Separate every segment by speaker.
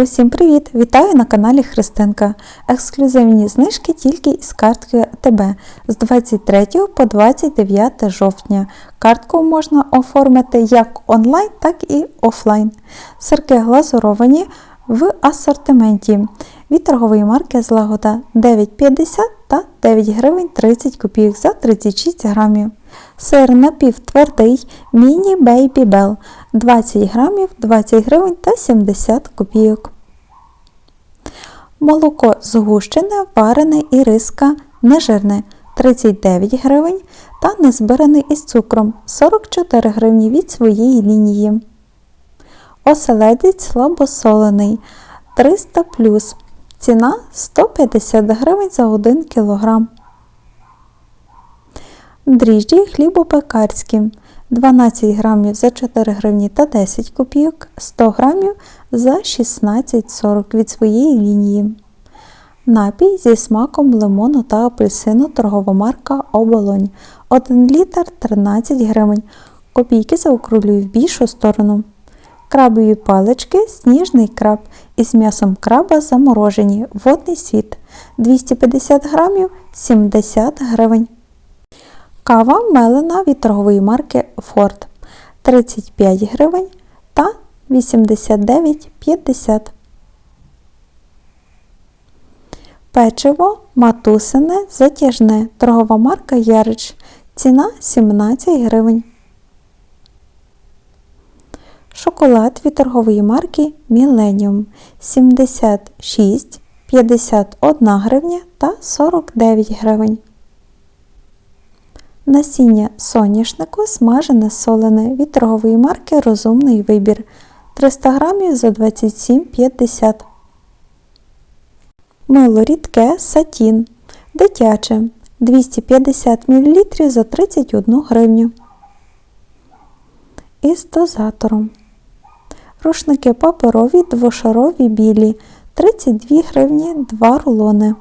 Speaker 1: Усім привіт! Вітаю на каналі Христинка. Ексклюзивні знижки тільки із карткою АТБ з 23 по 29 жовтня. Картку можна оформити як онлайн, так і офлайн. Сирки глазуровані в асортименті від торгової марки Злагода 9,50 та 9 гривень 30 копійок за 36 грамів. Сир напівтвердий міні Baby Bell 20 грамів 20 гривень та 70 копійок. Молоко згущене, варене і риска нежирне 39 гривень та незбираний із цукром 44 гривні від своєї лінії. Оселедець слабосолений 300 плюс. Ціна 150 гривень за 1 кг. Дріжджі хлібопекарські 12 грамів за 4 гривні та 10 копійок, 100 грамів за 16,40 від своєї лінії. Напій зі смаком лимону та апельсину торгова марка Оболонь 1 літр 13 гривень. Копійки заокруглюю в більшу сторону. Крабові палички, сніжний краб із м'ясом краба заморожені, водний світ 250 грамів 70 гривень. Кава мелена від торгової марки Ford 35 гривень та 89,50. Печиво матусине затяжне. Торгова марка Ярич. Ціна 17 гривень. Шоколад від торгової марки Millennium 76, 51 гривня та 49 гривень. Насіння соняшнику смажене солене від марки Розумний вибір 300 грамів за 27,50 Мило рідке сатін дитяче 250 мл за 31 гривню. Із дозатором. Рушники паперові двошарові білі 32 гривні 2 рулони.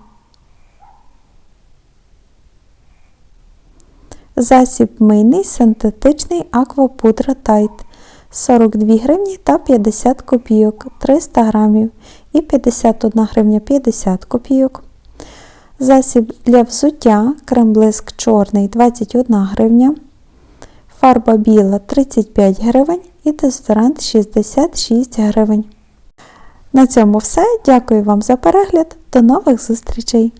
Speaker 1: Засіб мийний синтетичний аквапудра тайт 42 гривні та 50 копійок 300 грамів і 51 гривня 50 копійок. Засіб для взуття кремблиск чорний 21 гривня. Фарба біла 35 гривень і дезодорант 66 гривень. На цьому все. Дякую вам за перегляд. До нових зустрічей!